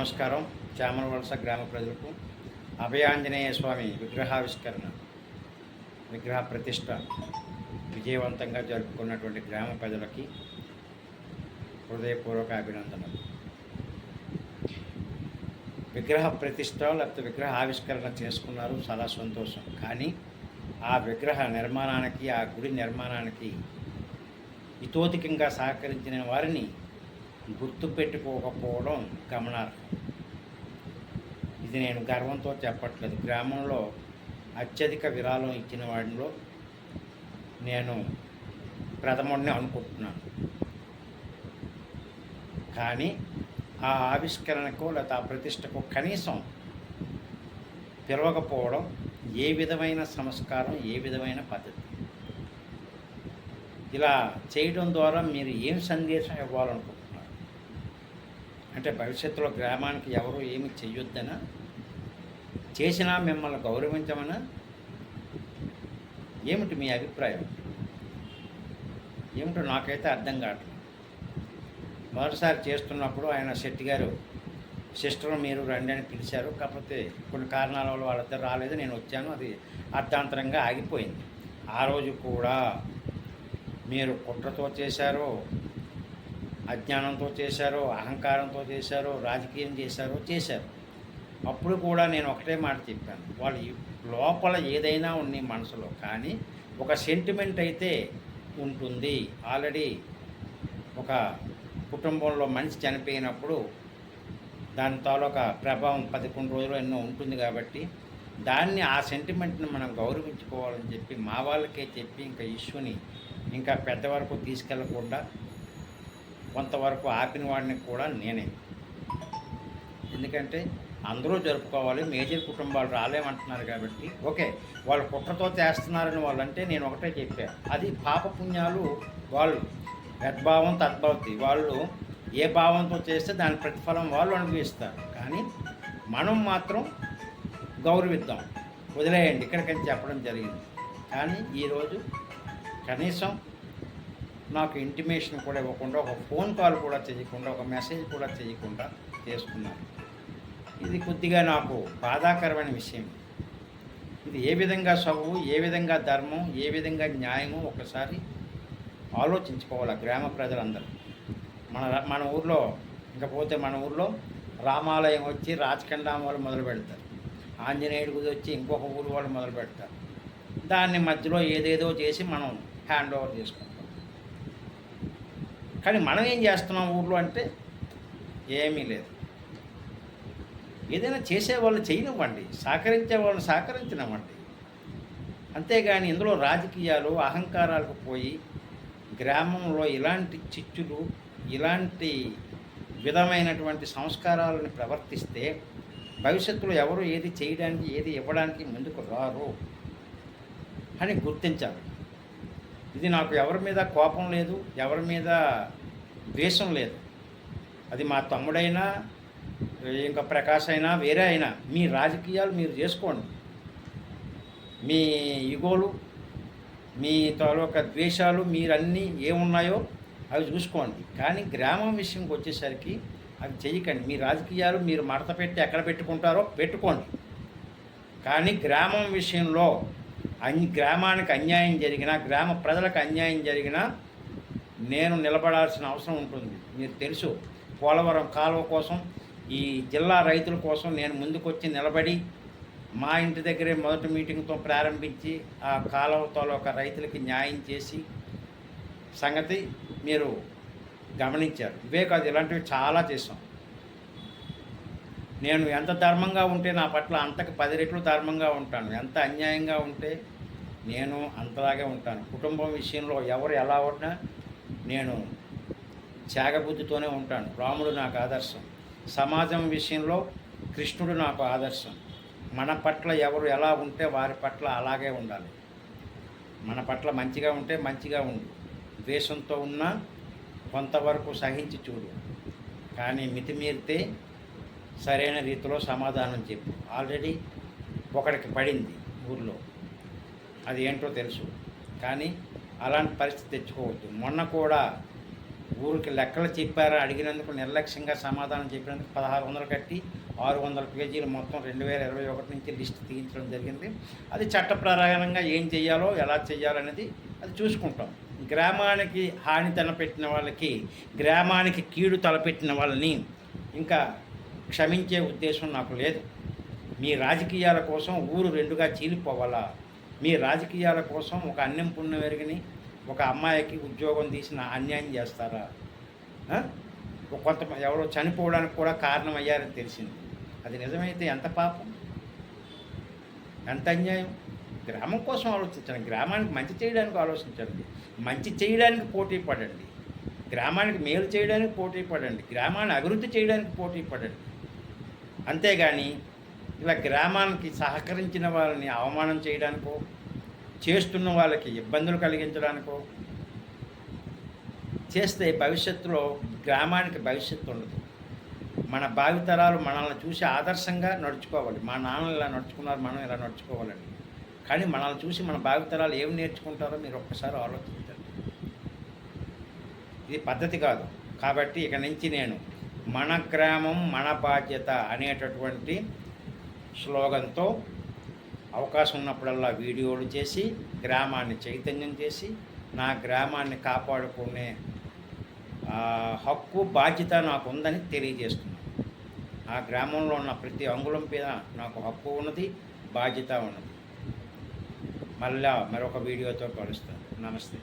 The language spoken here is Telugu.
నమస్కారం. చామరవలస గ్రామ ప్రజలకు అభయాంజనేయ స్వామి విగ్రహావిష్కరణ విగ్రహ ప్రతిష్ట విజయవంతంగా జరుపుకున్నటువంటి గ్రామ ప్రజలకి హృదయపూర్వక అభినందనలు. విగ్రహ ప్రతిష్ట లేకపోతే విగ్రహ ఆవిష్కరణ చేసుకున్నారు చాలా సంతోషం. కానీ ఆ విగ్రహ నిర్మాణానికి ఆ గుడి నిర్మాణానికి ఇతోధికంగా సహకరించిన వారిని గుర్తుపెట్టుకోకపోవడం గమనార్హం. ఇది నేను గర్వంతో చెప్పట్లేదు. గ్రామంలో అత్యధిక విరాళం ఇచ్చిన వాడిలో నేను ప్రథముడిని అనుకుంటున్నాను. కానీ ఆ ఆవిష్కరణకు లేదా ఆ ప్రతిష్టకు కనీసం పిలవకపోవడం ఏ విధమైన సంస్కారం ఏ విధమైన పద్ధతి? ఇలా చేయడం ద్వారా మీరు ఏం సందేశం ఇవ్వాలనుకుంటున్నారు? అంటే భవిష్యత్తులో గ్రామానికి ఎవరు ఏమి చెయ్యొద్దనా? చేసినా మిమ్మల్ని గౌరవించమనా? ఏమిటి మీ అభిప్రాయం? ఏమిటో నాకైతే అర్థం కావట్లేదు. మొదటిసారి చేస్తున్నప్పుడు ఆయన శెట్టి గారు సిస్టర్ మీరు రండి అని పిలిచారు. కాకపోతే కొన్ని కారణాల వల్ల వాళ్ళిద్దరు రాలేదు. నేను వచ్చాను. అది అర్థాంతరంగా ఆగిపోయింది. ఆ రోజు కూడా మీరు కుట్రతో చేశారో అజ్ఞానంతో చేశారో అహంకారంతో చేశారో రాజకీయం చేశారో చేశారు. అప్పుడు కూడా నేను ఒకటే మాట చెప్పాను. వాళ్ళు లోపల ఏదైనా ఉంది మనసులో కానీ ఒక సెంటిమెంట్ అయితే ఉంటుంది. ఆల్రెడీ ఒక కుటుంబంలో మనిషి చనిపోయినప్పుడు దాని తాలూకా ప్రభావం పదకొండు రోజులు ఎన్నో ఉంటుంది కాబట్టి దాన్ని ఆ సెంటిమెంట్ని మనం గౌరవించుకోవాలని చెప్పి మా వాళ్ళకే చెప్పి ఇంకా ఇష్యూని ఇంకా పెద్ద వరకు తీసుకెళ్ళకుండా కొంతవరకు ఆపిన వాడిని కూడా నేనే. ఎందుకంటే అందరూ జరుపుకోవాలి మేజర్ కుటుంబాలు రాలేమంటున్నారు కాబట్టి. ఓకే వాళ్ళు కుట్రతో చేస్తున్నారని వాళ్ళంటే నేను ఒకటే చెప్పాను అది పాపపుణ్యాలు వాళ్ళు. యద్భావం తద్భవతి. వాళ్ళు ఏ భావంతో చేస్తే దాని ప్రతిఫలం వాళ్ళు అనుభవిస్తారు. కానీ మనం మాత్రం గౌరవిద్దాం. వదిలేయండి. ఇక్కడికని చెప్పడం జరిగింది. కానీ ఈరోజు కనీసం నాకు ఇంటిమేషన్ కూడా ఇవ్వకుండా ఒక ఫోన్ కాల్ కూడా చేయకుండా ఒక మెసేజ్ కూడా చేయకుండా చేసుకున్నాను. ఇది కొద్దిగా నాకు బాధాకరమైన విషయం. ఇది ఏ విధంగా చదువు ఏ విధంగా ధర్మం ఏ విధంగా న్యాయము ఒకసారి ఆలోచించుకోవాలి గ్రామ ప్రజలందరూ. మన మన ఊర్లో ఇకపోతే మన ఊర్లో రామాలయం వచ్చి రాజకండాం వాళ్ళు మొదలు పెడతారు. ఆంజనేయుడి గుడి వచ్చి ఇంకొక ఊరు వాళ్ళు మొదలు పెడతారు. దాన్ని మధ్యలో ఏదేదో చేసి మనం హ్యాండ్ ఓవర్ చేసుకుంటాం కానీ మనం ఏం చేస్తున్నాం ఊర్లో అంటే ఏమీ లేదు. ఏదైనా చేసే వాళ్ళు చేయనివ్వండి సహకరించే వాళ్ళని సహకరించనివ్వండి. అంతేగాని ఇందులో రాజకీయాలు అహంకారాలకు పోయి గ్రామంలో ఇలాంటి చిచ్చులు ఇలాంటి విధమైనటువంటి సంస్కారాలను ప్రవర్తిస్తే భవిష్యత్తులో ఎవరు ఏది చేయడానికి ఏది ఇవ్వడానికి ముందుకు రారు అని గుర్తించాలి. ఇది నాకు ఎవరి మీద కోపం లేదు ఎవరి మీద ద్వేషం లేదు. అది మా తమ్ముడైనా ఇంకా ప్రకాశ్ అయినా వేరే అయినా మీ రాజకీయాలు మీరు చేసుకోండి. మీ ఇగోలు మీ తాలూకా ద్వేషాలు మీరన్నీ ఏమున్నాయో అవి చూసుకోండి. కానీ గ్రామం విషయంకి వచ్చేసరికి అవి చేయకండి. మీ రాజకీయాలు మీరు మడత పెట్టి ఎక్కడ పెట్టుకుంటారో పెట్టుకోండి. కానీ గ్రామం విషయంలో అన్ని గ్రామానికి అన్యాయం జరిగినా గ్రామ ప్రజలకు అన్యాయం జరిగినా నేను నిలబడాల్సిన అవసరం ఉంటుంది. మీరు తెలుసు పోలవరం కాలువ కోసం ఈ జిల్లా రైతుల కోసం నేను ముందుకొచ్చి నిలబడి మా ఇంటి దగ్గరే మొదటి మీటింగ్తో ప్రారంభించి ఆ కాలువతో ఒక రైతులకి న్యాయం చేసి సంగతి మీరు గమనించారు. ఇవే కాదు ఇలాంటివి చాలా చేసాం నేను ఎంత ధర్మంగా ఉంటే నా పట్ల అంతకు పది రెట్లు ధర్మంగా ఉంటాను. ఎంత అన్యాయంగా ఉంటే నేను అంతలాగే ఉంటాను. కుటుంబం విషయంలో ఎవరు ఎలా ఉన్నా నేను త్యాగబుద్ధితోనే ఉంటాను. రాముడు నాకు ఆదర్శం. సమాజం విషయంలో కృష్ణుడు నాకు ఆదర్శం. మన పట్ల ఎవరు ఎలా ఉంటే వారి పట్ల అలాగే ఉండాలి. మన పట్ల మంచిగా ఉంటే మంచిగా ఉండు. ద్వేషంతో ఉన్నా కొంతవరకు సహించి చూడు. కానీ మితిమీరితే సరైన రీతిలో సమాధానం చెప్పు. ఆల్రెడీ ఒకడికి పడింది ఊర్లో. అది ఏంటో తెలుసు. కానీ అలాంటి పరిస్థితి తెచ్చుకోవద్దు. మొన్న కూడా ఊరికి లెక్కలు చెప్పారా. అడిగినందుకు నిర్లక్ష్యంగా సమాధానం చెప్పినందుకు పదహారు వందలు కట్టి ఆరు వందల పేజీలు మొత్తం రెండు వేల ఇరవై ఒకటి నుంచి లిస్ట్ తీయించడం జరిగింది. అది చట్టప్రకారంగా ఏం చేయాలో ఎలా చేయాలనేది అది చూసుకుంటాం. గ్రామానికి హాని తలపెట్టిన వాళ్ళకి గ్రామానికి కీడు తలపెట్టిన వాళ్ళని ఇంకా క్షమించే ఉద్దేశం నాకు లేదు. మీ రాజకీయాల కోసం ఊరు రెండుగా చీలిపోవాలా? మీ రాజకీయాల కోసం ఒక అన్నం పుణ్యం ఎరిగిని ఒక అమ్మాయికి ఉద్యోగం తీసిన అన్యాయం చేస్తారా? కొంత ఎవరో చనిపోవడానికి కూడా కారణం అయ్యారని తెలిసింది. అది నిజమైతే ఎంత పాపం? ఎంత అన్యాయం? గ్రామం కోసం ఆలోచించండి. గ్రామానికి మంచి చేయడానికి ఆలోచించండి. మంచి చేయడానికి పోటీ పడండి. గ్రామానికి మేలు చేయడానికి పోటీ పడండి. గ్రామాన్ని అభివృద్ధి చేయడానికి పోటీ పడండి. అంతేగాని ఇలా గ్రామానికి సహకరించిన వాళ్ళని అవమానం చేయడానికో చేస్తున్న వాళ్ళకి ఇబ్బందులు కలిగించడానికో చేస్తే భవిష్యత్తులో గ్రామానికి భవిష్యత్తు ఉండదు. మన భావితరాలు మనల్ని చూసి ఆదర్శంగా నడుచుకోవాలి. మా నాన్న ఇలా నడుచుకున్నారు మనం ఇలా నడుచుకోవాలండి. కానీ మనల్ని చూసి మన భావితరాలు ఏం నేర్చుకుంటారో మీరు ఒక్కసారి ఆలోచించండి. ఇది పద్ధతి కాదు. కాబట్టి ఇక నుంచి నేను మన గ్రామం మన బాధ్యత అనేటటువంటి స్లోగన్తో అవకాశం ఉన్నప్పుడల్లా వీడియోలు చేసి గ్రామాన్ని చైతన్యం చేసి నా గ్రామాన్ని కాపాడుకునే హక్కు బాధ్యత నాకు ఉందని తెలియజేస్తున్నాను. ఆ గ్రామంలో ఉన్న ప్రతి అంగుళం మీద నాకు హక్కు ఉన్నది బాధ్యత ఉన్నది. మళ్ళా మరొక వీడియోతో కలుస్తాను. నమస్తే.